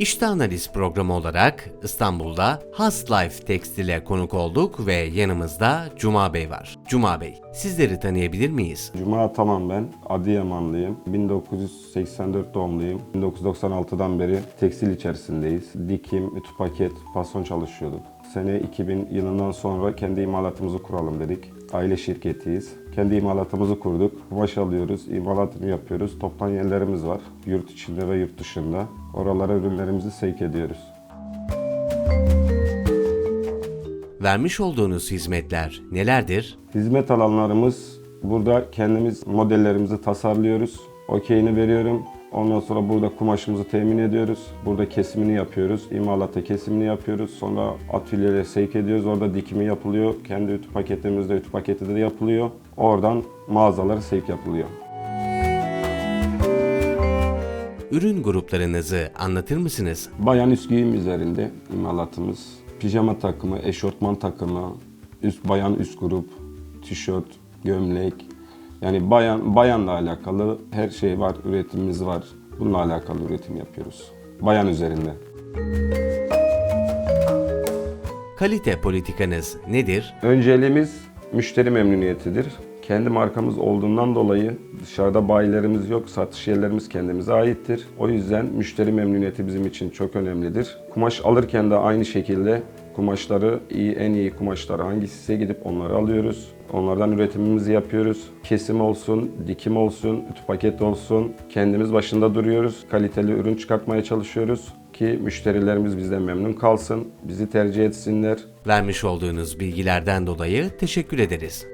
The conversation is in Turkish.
İşte analiz programı olarak İstanbul'da Has Life Tekstil'e konuk olduk ve yanımızda Cuma Bey var. Cuma Bey, sizleri tanıyabilir miyiz? Cuma Tamam ben. Adıyamanlıyım. 1984 doğumluyum. 1996'dan beri tekstil içerisindeyiz. Dikim, ütü paket, fason çalışıyorduk. Sene 2000 yılından sonra kendi imalatımızı kuralım dedik. Aile şirketiyiz. Kendi imalatımızı kurduk. Kumaş alıyoruz, imalatını yapıyoruz. Toptan yerlerimiz var. Yurt içinde ve yurt dışında. Oralara ürünlerimizi sevk ediyoruz. Vermiş olduğunuz hizmetler nelerdir? Hizmet alanlarımız burada kendimiz modellerimizi tasarlıyoruz. Okeyini veriyorum. Ondan sonra burada kumaşımızı temin ediyoruz. Burada kesimini yapıyoruz. İmalata kesimini yapıyoruz. Sonra atölyeye sevk ediyoruz. Orada dikimi yapılıyor. Kendi ütü paketimizde ütü paketi de yapılıyor. Oradan mağazalara sevk yapılıyor. Ürün gruplarınızı anlatır mısınız? Bayan üst giyim üzerinde imalatımız. Pijama takımı, eşortman takımı, üst bayan üst grup, tişört, gömlek. Yani bayan bayanla alakalı her şey var, üretimimiz var. Bununla alakalı üretim yapıyoruz. Bayan üzerinde. Kalite politikanız nedir? Önceliğimiz müşteri memnuniyetidir. Kendi markamız olduğundan dolayı dışarıda bayilerimiz yok, satış yerlerimiz kendimize aittir. O yüzden müşteri memnuniyeti bizim için çok önemlidir. Kumaş alırken de aynı şekilde kumaşları iyi, en iyi kumaşları hangisi gidip onları alıyoruz. Onlardan üretimimizi yapıyoruz. Kesim olsun, dikim olsun, ütü paket olsun. Kendimiz başında duruyoruz. Kaliteli ürün çıkartmaya çalışıyoruz ki müşterilerimiz bizden memnun kalsın, bizi tercih etsinler. Vermiş olduğunuz bilgilerden dolayı teşekkür ederiz.